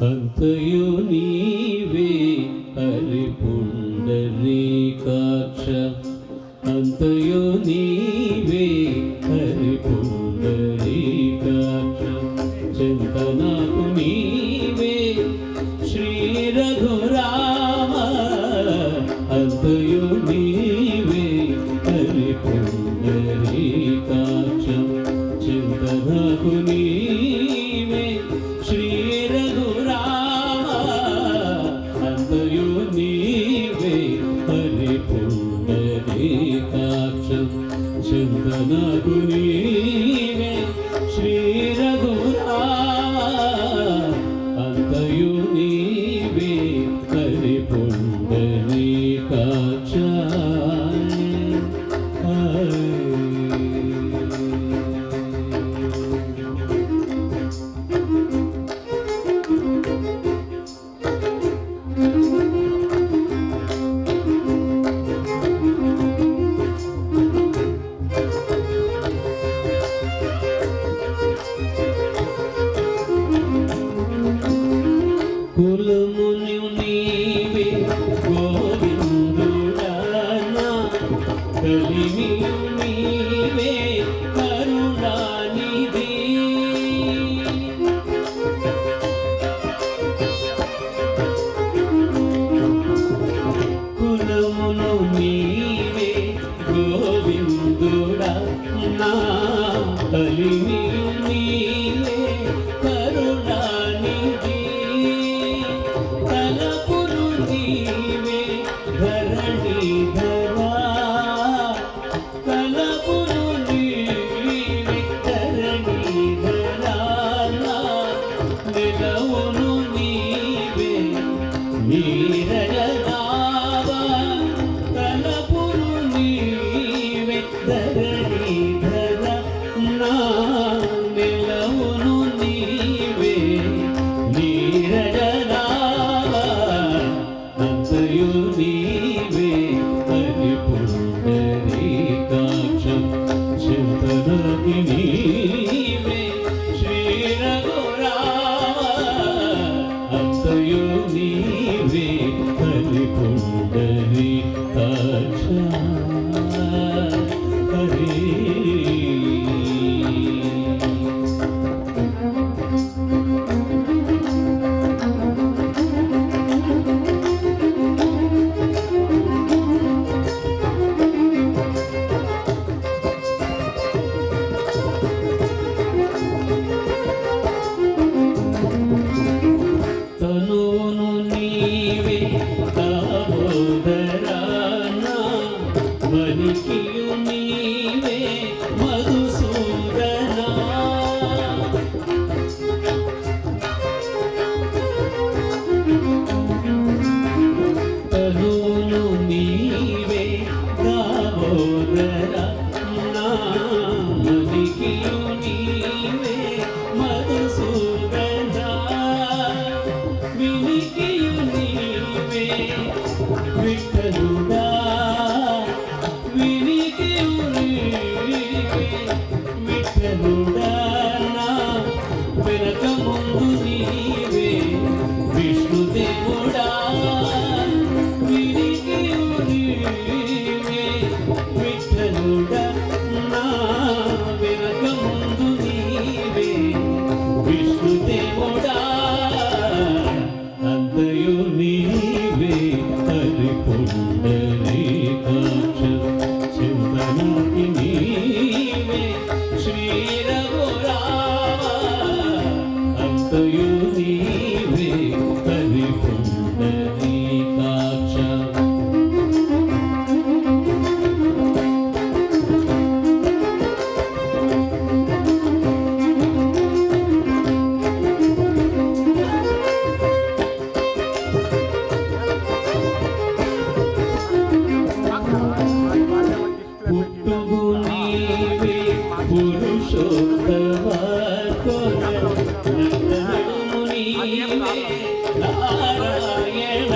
అంతయు నీవే హరి పుండరీకాక్ష అంతయు నీవే హరి పుండరీకాక్ష చింతా Hallelujah. Sunday. victor, నారాయణ